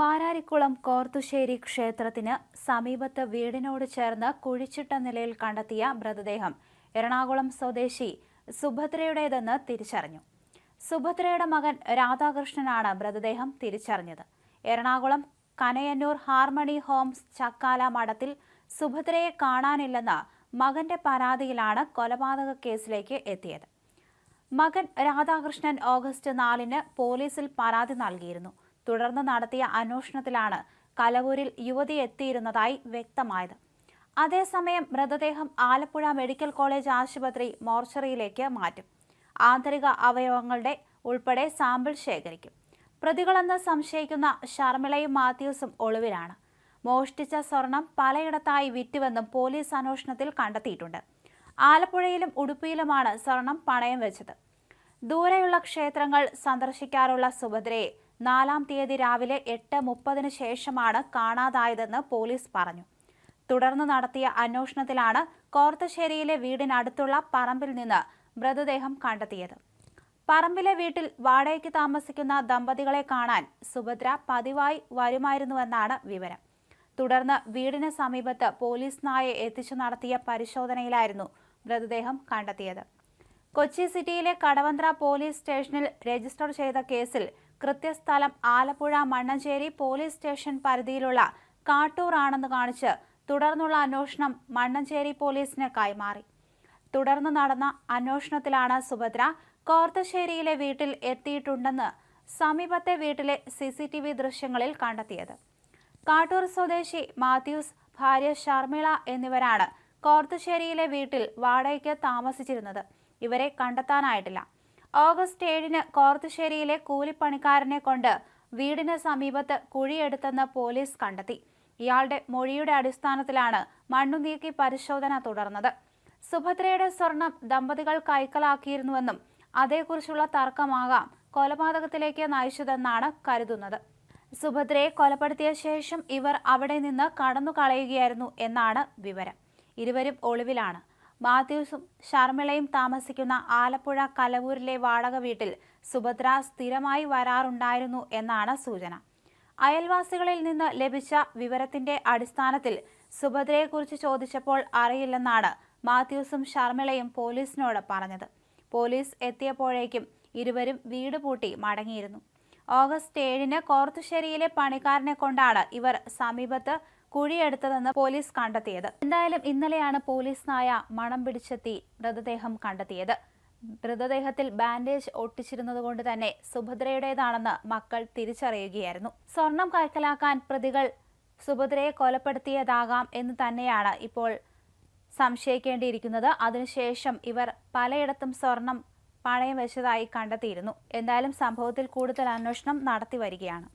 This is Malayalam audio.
മാരാരിക്കുളം കോർത്തുശ്ശേരി ക്ഷേത്രത്തിന് സമീപത്ത് വീടിനോട് ചേർന്ന് കുഴിച്ചിട്ട നിലയിൽ കണ്ടെത്തിയ മൃതദേഹം എറണാകുളം സ്വദേശി സുഭദ്രയുടേതെന്ന് തിരിച്ചറിഞ്ഞു. സുഭദ്രയുടെ മകൻ രാധാകൃഷ്ണനാണ് മൃതദേഹം തിരിച്ചറിഞ്ഞത്. എറണാകുളം കനയന്നൂർ ഹാർമണി ഹോംസ് ചക്കാല മഠത്തിൽ സുഭദ്രയെ കാണാനില്ലെന്ന മകന്റെ പരാതിയിലാണ് കൊലപാതക കേസിലേക്ക് എത്തിയത്. മകൻ രാധാകൃഷ്ണൻ ഓഗസ്റ്റ് നാലിന് പോലീസിൽ പരാതി നൽകിയിരുന്നു. തുടർന്ന് നടത്തിയ അന്വേഷണത്തിലാണ് കലവൂരിൽ യുവതി എത്തിയിരുന്നതായി വ്യക്തമായത്. അതേസമയം മൃതദേഹം ആലപ്പുഴ മെഡിക്കൽ കോളേജ് ആശുപത്രി മോർച്ചറിയിലേക്ക് മാറ്റും. ആന്തരിക അവയവങ്ങളുടെ ഉൾപ്പെടെ സാമ്പിൾ ശേഖരിക്കും. പ്രതികളെന്ന് സംശയിക്കുന്ന ഷർമിളയും മാത്യൂസും ഒളിവിലാണ്. മോഷ്ടിച്ച സ്വർണം പലയിടത്തായി വിറ്റുവെന്നും പോലീസ് അന്വേഷണത്തിൽ കണ്ടെത്തിയിട്ടുണ്ട്. ആലപ്പുഴയിലും ഉടുപ്പിയിലുമാണ് സ്വർണം പണയം വെച്ചത്. ദൂരെയുള്ള ക്ഷേത്രങ്ങൾ സന്ദർശിക്കാറുള്ള സുഭദ്രയെ നാലാം തീയതി രാവിലെ എട്ട് മുപ്പതിന് ശേഷമാണ് കാണാതായതെന്ന് പോലീസ് പറഞ്ഞു. തുടർന്ന് നടത്തിയ അന്വേഷണത്തിലാണ് കോർത്തശ്ശേരിയിലെ വീടിനടുത്തുള്ള പറമ്പിൽ നിന്ന് മൃതദേഹം കണ്ടെത്തിയത്. പറമ്പിലെ വീട്ടിൽ വാടകയ്ക്ക് താമസിക്കുന്ന ദമ്പതികളെ കാണാൻ സുഭദ്ര പതിവായി വരുമായിരുന്നുവെന്നാണ് വിവരം. തുടർന്ന് വീടിന് സമീപത്ത് പോലീസ് നായെ എത്തിച്ചു നടത്തിയ പരിശോധനയിലായിരുന്നു മൃതദേഹം കണ്ടെത്തിയത്. കൊച്ചി സിറ്റിയിലെ കടവന്ത്ര പോലീസ് സ്റ്റേഷനിൽ രജിസ്റ്റർ ചെയ്ത കേസിൽ കൃത്യസ്ഥലം ആലപ്പുഴ മണ്ണഞ്ചേരി പോലീസ് സ്റ്റേഷൻ പരിധിയിലുള്ള കാട്ടൂർ ആണെന്ന് കാണിച്ച് തുടർന്നുള്ള അന്വേഷണം മണ്ണഞ്ചേരി പോലീസിന് കൈമാറി. തുടർന്ന് നടന്ന അന്വേഷണത്തിലാണ് സുഭദ്ര കോർത്തശ്ശേരിയിലെ വീട്ടിൽ എത്തിയിട്ടുണ്ടെന്ന് സമീപത്തെ വീട്ടിലെ സി സി ടി വി ദൃശ്യങ്ങളിൽ കണ്ടെത്തിയത്. കാട്ടൂർ സ്വദേശി മാത്യൂസ് ഭാര്യ ഷർമിള എന്നിവരാണ് കോർത്തശ്ശേരിയിലെ വീട്ടിൽ വാടകയ്ക്ക് താമസിച്ചിരുന്നത്. ഇവരെ കണ്ടെത്താനായിട്ടില്ല. ഓഗസ്റ്റ് ഏഴിന് കോർത്തുശ്ശേരിയിലെ കൂലിപ്പണിക്കാരനെ കൊണ്ട് വീടിന് സമീപത്ത് കുഴിയെടുത്തെന്ന് പോലീസ് കണ്ടെത്തി. ഇയാളുടെ മൊഴിയുടെ അടിസ്ഥാനത്തിലാണ് മണ്ണു നീക്കി പരിശോധന തുടർന്നത്. സുഭദ്രയുടെ സ്വർണം ദമ്പതികൾ കൈക്കലാക്കിയിരുന്നുവെന്നും അതേക്കുറിച്ചുള്ള തർക്കമാകാം കൊലപാതകത്തിലേക്ക് നയിച്ചതെന്നാണ് കരുതുന്നത്. സുഭദ്രയെ കൊലപ്പെടുത്തിയ ശേഷം ഇവർ അവിടെ നിന്ന് കടന്നു കളയുകയായിരുന്നു എന്നാണ് വിവരം. ഇരുവരും ഒളിവിലാണ്. മാത്യൂസും ഷർമിളയും താമസിക്കുന്ന ആലപ്പുഴ കലവൂരിലെ വാടക വീട്ടിൽ സുഭദ്ര സ്ഥിരമായി വരാറുണ്ടായിരുന്നു എന്നാണ് സൂചന. അയൽവാസികളിൽ നിന്ന് ലഭിച്ച വിവരത്തിന്റെ അടിസ്ഥാനത്തിൽ സുഭദ്രയെക്കുറിച്ച് ചോദിച്ചപ്പോൾ അറിയില്ലെന്നാണ് മാത്യൂസും ഷർമിളയും പോലീസിനോട് പറഞ്ഞത്. പോലീസ് എത്തിയപ്പോഴേക്കും ഇരുവരും വീട് പൂട്ടി മടങ്ങിയിരുന്നു. ഓഗസ്റ്റ് ഏഴിന് കോർത്തുശ്ശേരിയിലെ പണിക്കാരനെ കൊണ്ടാണ് ഇവർ സമീപത്ത് കുഴിയെടുത്തതെന്ന് പോലീസ് കണ്ടെത്തിയത്. എന്തായാലും ഇന്നലെയാണ് പോലീസ് നായ മണം പിടിച്ചെത്തി മൃതദേഹം കണ്ടെത്തിയത്. മൃതദേഹത്തിൽ ബാൻഡേജ് ഒട്ടിച്ചിരുന്നത് കൊണ്ട് തന്നെ സുഭദ്രയുടേതാണെന്ന് മക്കൾ തിരിച്ചറിയുകയായിരുന്നു. സ്വർണം കൈക്കലാക്കാൻ പ്രതികൾ സുഭദ്രയെ കൊലപ്പെടുത്തിയതാകാം എന്ന് തന്നെയാണ് ഇപ്പോൾ സംശയിക്കേണ്ടിയിരിക്കുന്നത്. അതിനുശേഷം ഇവർ പലയിടത്തും സ്വർണം പണയം വെച്ചതായി കണ്ടെത്തിയിരുന്നു. എന്തായാലും സംഭവത്തിൽ കൂടുതൽ അന്വേഷണം നടത്തി വരികയാണ്.